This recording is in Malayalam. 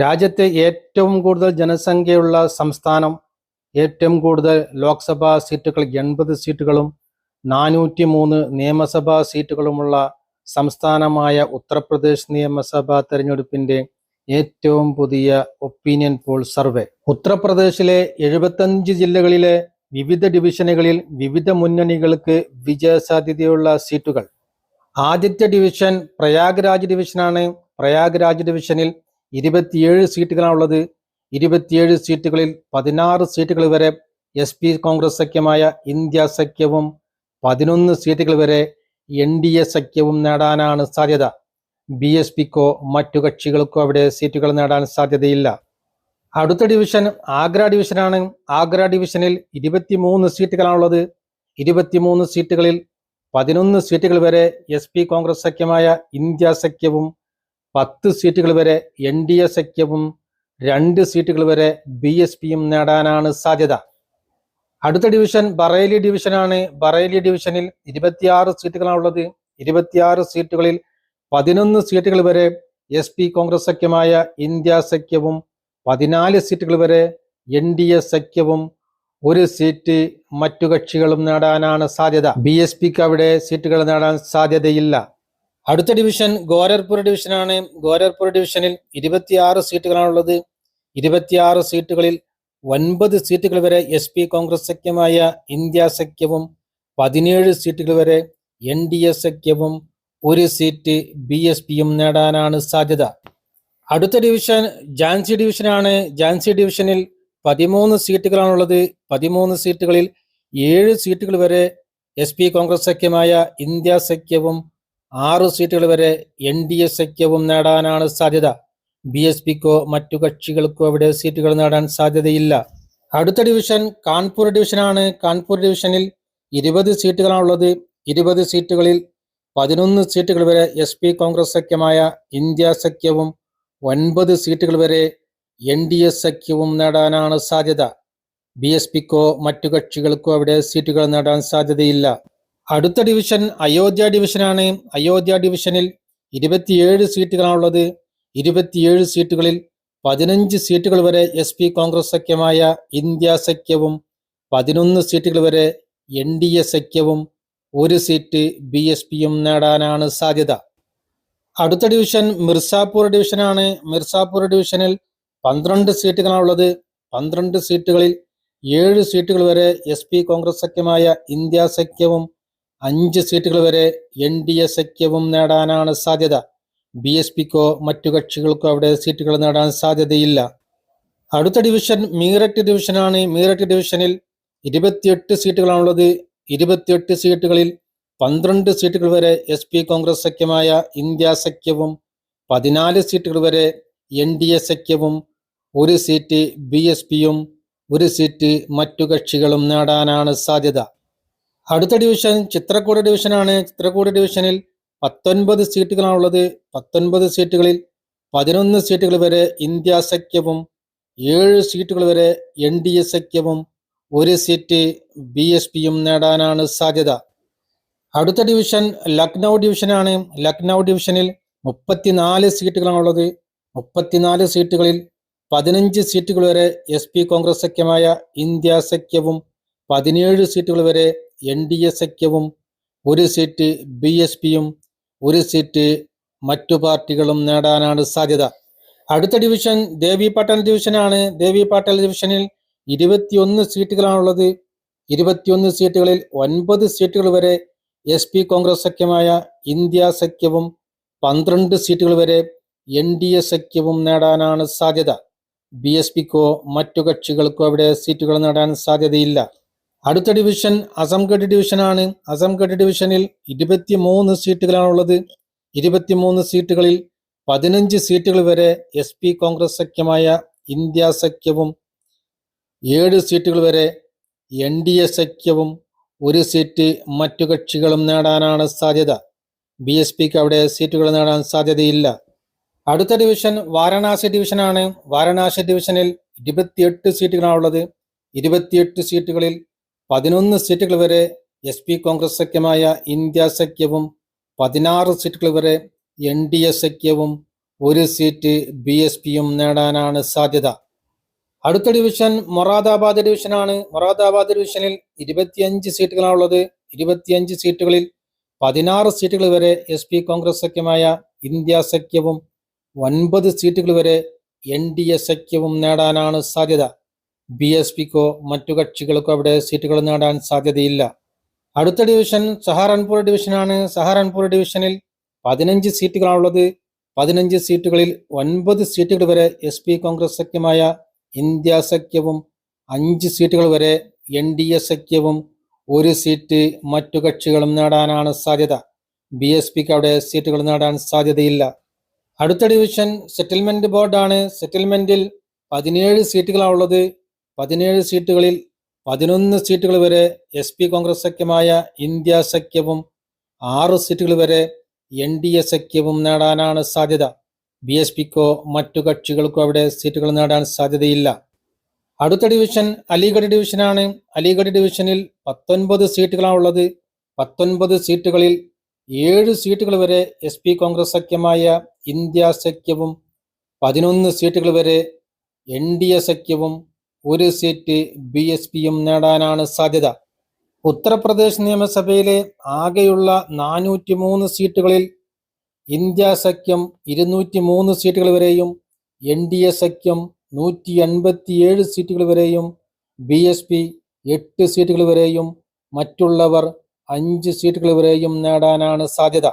രാജ്യത്തെ ഏറ്റവും കൂടുതൽ ജനസംഖ്യയുള്ള സംസ്ഥാനം ഏറ്റവും കൂടുതൽ ലോക്സഭാ സീറ്റുകൾ എൺപത് സീറ്റുകളും നാനൂറ്റി മൂന്ന് നിയമസഭാ സീറ്റുകളുമുള്ള സംസ്ഥാനമായ ഉത്തർപ്രദേശ് നിയമസഭാ തെരഞ്ഞെടുപ്പിന്റെ ഏറ്റവും പുതിയ ഒപ്പീനിയൻ പോൾ സർവേ. ഉത്തർപ്രദേശിലെ എഴുപത്തഞ്ച് ജില്ലകളിലെ വിവിധ ഡിവിഷനുകളിൽ വിവിധ മുന്നണികൾക്ക് വിജയസാധ്യതയുള്ള സീറ്റുകൾ. ആദ്യത്തെ ഡിവിഷൻ പ്രയാഗ്രാജ് ഡിവിഷനാണ്. പ്രയാഗ്രാജ് ഡിവിഷനിൽ ഇരുപത്തിയേഴ് സീറ്റുകളാണുള്ളത്. ഇരുപത്തിയേഴ് സീറ്റുകളിൽ പതിനാറ് സീറ്റുകൾ വരെ എസ് പി കോൺഗ്രസ് സഖ്യമായ ഇന്ത്യ സഖ്യവും പതിനൊന്ന് സീറ്റുകൾ വരെ എൻ ഡി എ സഖ്യവും നേടാനാണ് സാധ്യത. ബി എസ് പിക്കോ മറ്റു കക്ഷികൾക്കോ അവിടെ സീറ്റുകൾ നേടാൻ സാധ്യതയില്ല. അടുത്ത ഡിവിഷൻ ആഗ്ര ഡിവിഷനാണ്. ആഗ്ര ഡിവിഷനിൽ ഇരുപത്തിമൂന്ന് സീറ്റുകളാണുള്ളത്. ഇരുപത്തിമൂന്ന് സീറ്റുകളിൽ പതിനൊന്ന് സീറ്റുകൾ വരെ എസ് പി കോൺഗ്രസ് സഖ്യമായ ഇന്ത്യ സഖ്യവും പത്ത് സീറ്റുകൾ വരെ എൻ ഡി എ സഖ്യവും രണ്ട് സീറ്റുകൾ വരെ ബി എസ് പിയും നേടാനാണ് സാധ്യത. അടുത്ത ഡിവിഷൻ ബറേലി ഡിവിഷനാണ്. ബറേലി ഡിവിഷനിൽ ഇരുപത്തിയാറ് സീറ്റുകളാണുള്ളത് ഇരുപത്തിയാറ് സീറ്റുകളിൽ പതിനൊന്ന് സീറ്റുകൾ വരെ എസ് പി കോൺഗ്രസ് സഖ്യമായ ഇന്ത്യ സഖ്യവും പതിനാല് സീറ്റുകൾ വരെ എൻ ഡി എ സഖ്യവും ഒരു സീറ്റ് മറ്റു കക്ഷികളും നേടാനാണ് സാധ്യത. ബി എസ് പിക്ക് അവിടെ സീറ്റുകൾ നേടാൻ സാധ്യതയില്ല. അടുത്ത ഡിവിഷൻ ഗോരഖ്പൂർ ഡിവിഷനാണ് ഗോരഖ്പൂർ ഡിവിഷനിൽ ഇരുപത്തിയാറ് സീറ്റുകളാണുള്ളത്. ഇരുപത്തിയാറ് സീറ്റുകളിൽ ഒൻപത് സീറ്റുകൾ വരെ എസ് പി കോൺഗ്രസ് സഖ്യമായ ഇന്ത്യ സഖ്യവും പതിനേഴ് സീറ്റുകൾ വരെ എൻ ഡി എ സഖ്യവും ഒരു സീറ്റ് ബി എസ് പിയും നേടാനാണ് സാധ്യത. അടുത്ത ഡിവിഷൻ ജാൻസി ഡിവിഷനാണ് ജാൻസി ഡിവിഷനിൽ പതിമൂന്ന് സീറ്റുകളാണുള്ളത്. പതിമൂന്ന് സീറ്റുകളിൽ ഏഴ് സീറ്റുകൾ വരെ എസ് പി കോൺഗ്രസ് സഖ്യമായ ഇന്ത്യ സഖ്യവും ആറ് സീറ്റുകൾ വരെ എൻ ഡി എ സഖ്യവും നേടാനാണ് സാധ്യത. ബി എസ് പിക്കോ മറ്റു കക്ഷികൾക്കോ അവിടെ സീറ്റുകൾ നേടാൻ സാധ്യതയില്ല. അടുത്ത ഡിവിഷൻ കാൺപൂർ ഡിവിഷനാണ്. കാൺപൂർ ഡിവിഷനിൽ ഇരുപത് സീറ്റുകളാണുള്ളത്. ഇരുപത് സീറ്റുകളിൽ പതിനൊന്ന് സീറ്റുകൾ വരെ എസ് പി കോൺഗ്രസ് സഖ്യമായ ഇന്ത്യ സഖ്യവും ഒൻപത് സീറ്റുകൾ വരെ എൻ ഡി എ സഖ്യവും നേടാനാണ് സാധ്യത. ബി എസ് പിക്കോ മറ്റു കക്ഷികൾക്കോ അവിടെ സീറ്റുകൾ നേടാൻ സാധ്യതയില്ല. അടുത്ത ഡിവിഷൻ അയോധ്യ ഡിവിഷനാണ് അയോധ്യ ഡിവിഷനിൽ ഇരുപത്തിയേഴ് സീറ്റുകളാണുള്ളത്. ഇരുപത്തിയേഴ് സീറ്റുകളിൽ പതിനഞ്ച് സീറ്റുകൾ വരെ എസ് പി കോൺഗ്രസ് സഖ്യമായ ഇന്ത്യ സഖ്യവും പതിനൊന്ന് സീറ്റുകൾ വരെ എൻ ഡി എ സഖ്യവും ഒരു സീറ്റ് ബി എസ് പിയും നേടാനാണ് സാധ്യത. അടുത്ത ഡിവിഷൻ മിർസാപൂർ ഡിവിഷനാണ് മിർസാപൂർ ഡിവിഷനിൽ പന്ത്രണ്ട് സീറ്റുകളാണുള്ളത്. പന്ത്രണ്ട് സീറ്റുകളിൽ ഏഴ് സീറ്റുകൾ വരെ എസ് പി കോൺഗ്രസ് സഖ്യമായ ഇന്ത്യ സഖ്യവും അഞ്ച് സീറ്റുകൾ വരെ എൻ ഡി എ സഖ്യവും നേടാനാണ് സാധ്യത. ബി എസ് പിക്കോ മറ്റു കക്ഷികൾക്കോ അവിടെ സീറ്റുകൾ നേടാൻ സാധ്യതയില്ല. അടുത്ത ഡിവിഷൻ മീററ്റ് ഡിവിഷനാണ്. മീററ്റ് ഡിവിഷനിൽ ഇരുപത്തിയെട്ട് സീറ്റുകളാണുള്ളത്. ഇരുപത്തിയെട്ട് സീറ്റുകളിൽ പന്ത്രണ്ട് സീറ്റുകൾ വരെ എസ് പി കോൺഗ്രസ് സഖ്യമായ ഇന്ത്യ സഖ്യവും പതിനാല് സീറ്റുകൾ വരെ എൻ ഡി എ സഖ്യവും ഒരു സീറ്റ് ബി എസ് പിയും ഒരു സീറ്റ് മറ്റു കക്ഷികളും നേടാനാണ് സാധ്യത. അടുത്ത ഡിവിഷൻ ചിത്രക്കൂട് ഡിവിഷനാണ് ചിത്രക്കൂട് ഡിവിഷനിൽ പത്തൊൻപത് സീറ്റുകളാണുള്ളത് പത്തൊൻപത് സീറ്റുകളിൽ പതിനൊന്ന് സീറ്റുകൾ വരെ ഇന്ത്യ സഖ്യവും ഏഴ് സീറ്റുകൾ വരെ എൻ ഡി എ സഖ്യവും ഒരു സീറ്റ് ബി എസ് പിയും നേടാനാണ് സാധ്യത. അടുത്ത ഡിവിഷൻ ലക്നൗ ഡിവിഷനാണ് ലക്നൗ ഡിവിഷനിൽ മുപ്പത്തിനാല് സീറ്റുകളാണുള്ളത് മുപ്പത്തിനാല് സീറ്റുകളിൽ പതിനഞ്ച് സീറ്റുകൾ വരെ എസ് പി കോൺഗ്രസ് സഖ്യമായ ഇന്ത്യ സഖ്യവും പതിനേഴ് സീറ്റുകൾ വരെ എൻ ഡി എ സഖ്യവും ഒരു സീറ്റ് ബി എസ് പിയും ഒരു സീറ്റ് മറ്റു പാർട്ടികളും നേടാനാണ് സാധ്യത. അടുത്ത ഡിവിഷൻ ദേവി പട്ടേൽ ഡിവിഷനാണ് ദേവി പട്ടേൽ ഡിവിഷനിൽ ഇരുപത്തിയൊന്ന് സീറ്റുകളാണുള്ളത്. ഇരുപത്തിയൊന്ന് സീറ്റുകളിൽ ഒൻപത് സീറ്റുകൾ വരെ എസ് പി കോൺഗ്രസ് സഖ്യമായ ഇന്ത്യ സഖ്യവും പന്ത്രണ്ട് സീറ്റുകൾ വരെ എൻ ഡി എ സഖ്യവും നേടാനാണ് സാധ്യത. ബി എസ് പിക്കോ മറ്റു കക്ഷികൾക്കോ അവിടെ സീറ്റുകൾ നേടാൻ സാധ്യതയില്ല. അടുത്ത ഡിവിഷൻ അസംഘട് ഡിവിഷനാണ് അസംഘട് ഡിവിഷനിൽ ഇരുപത്തി മൂന്ന് സീറ്റുകളാണുള്ളത് ഇരുപത്തിമൂന്ന് സീറ്റുകളിൽ പതിനഞ്ച് സീറ്റുകൾ വരെ എസ് പി കോൺഗ്രസ് സഖ്യമായ ഇന്ത്യ സഖ്യവും ഏഴ് സീറ്റുകൾ വരെ എൻ ഡി എ സഖ്യവും ഒരു സീറ്റ് മറ്റു കക്ഷികളും നേടാനാണ് സാധ്യത. ബി എസ് പിക്ക് അവിടെ സീറ്റുകൾ നേടാൻ സാധ്യതയില്ല. അടുത്ത ഡിവിഷൻ വാരണാസി ഡിവിഷനാണ് വാരണാസി ഡിവിഷനിൽ ഇരുപത്തിയെട്ട് സീറ്റുകളാണുള്ളത് ഇരുപത്തിയെട്ട് സീറ്റുകളിൽ പതിനൊന്ന് സീറ്റുകൾ വരെ എസ് പി കോൺഗ്രസ് സഖ്യമായ ഇന്ത്യ സഖ്യവും പതിനാറ് സീറ്റുകൾ വരെ എൻ ഡി എ സഖ്യവും ഒരു സീറ്റ് ബി എസ് പിയും നേടാനാണ് സാധ്യത. അടുത്ത ഡിവിഷൻ മൊറാദാബാദ് ഡിവിഷനാണ്. മൊറാദാബാദ് ഡിവിഷനിൽ ഇരുപത്തിയഞ്ച് സീറ്റുകളാണുള്ളത്. ഇരുപത്തിയഞ്ച് സീറ്റുകളിൽ പതിനാറ് സീറ്റുകൾ വരെ എസ് പി കോൺഗ്രസ് സഖ്യമായ ഇന്ത്യ സഖ്യവും ഒൻപത് സീറ്റുകൾ വരെ എൻ ഡി എ സഖ്യവും നേടാനാണ് സാധ്യത. ബി എസ് പിക്കോ മറ്റു കക്ഷികൾക്കോ അവിടെ സീറ്റുകൾ നേടാൻ സാധ്യതയില്ല. അടുത്ത ഡിവിഷൻ സഹാറൻപൂർ ഡിവിഷനാണ്. സഹാറൻപൂർ ഡിവിഷനിൽ പതിനഞ്ച് സീറ്റുകളാണുള്ളത്. പതിനഞ്ച് സീറ്റുകളിൽ ഒൻപത് സീറ്റുകൾ വരെ എസ് പി കോൺഗ്രസ് സഖ്യമായ ഇന്ത്യ സഖ്യവും അഞ്ച് സീറ്റുകൾ വരെ എൻ ഡി എ സഖ്യവും ഒരു സീറ്റ് മറ്റു കക്ഷികളും നേടാനാണ് സാധ്യത. ബി എസ് പിക്ക് അവിടെ സീറ്റുകൾ നേടാൻ സാധ്യതയില്ല. അടുത്ത ഡിവിഷൻ സെറ്റിൽമെന്റ് ബോർഡാണ്. സെറ്റിൽമെന്റിൽ പതിനേഴ് സീറ്റുകളാണുള്ളത്. പതിനേഴ് സീറ്റുകളിൽ പതിനൊന്ന് സീറ്റുകൾ വരെ എസ് പി കോൺഗ്രസ് സഖ്യമായ ഇന്ത്യ സഖ്യവും ആറ് സീറ്റുകൾ വരെ എൻ ഡി എ സഖ്യവും നേടാനാണ് സാധ്യത. ബി എസ് പിക്കോ മറ്റു കക്ഷികൾക്കോ അവിടെ സീറ്റുകൾ നേടാൻ സാധ്യതയില്ല. അടുത്ത ഡിവിഷൻ അലിഗഡ് ഡിവിഷനാണ്. അലിഗഡ് ഡിവിഷനിൽ പത്തൊൻപത് സീറ്റുകളാണുള്ളത് പത്തൊൻപത് സീറ്റുകളിൽ ഏഴ് സീറ്റുകൾ വരെ എസ് പി കോൺഗ്രസ് സഖ്യമായ ഇന്ത്യ സഖ്യവും പതിനൊന്ന് സീറ്റുകൾ വരെ എൻ ഡി എ സഖ്യവും ഒരു സീറ്റ് ബി എസ് പിയും നേടാനാണ് സാധ്യത. ഉത്തർപ്രദേശ് നിയമസഭയിലെ ആകെയുള്ള നാനൂറ്റി മൂന്ന് സീറ്റുകളിൽ ഇന്ത്യ സഖ്യം ഇരുന്നൂറ്റി മൂന്ന് സീറ്റുകൾ വരെയും എൻ ഡി എ സഖ്യം നൂറ്റി എൺപത്തിയേഴ് സീറ്റുകൾ വരെയും ബി എസ് പി എട്ട് സീറ്റുകൾ വരെയും മറ്റുള്ളവർ അഞ്ച് സീറ്റുകൾ വരെയും നേടാനാണ് സാധ്യത.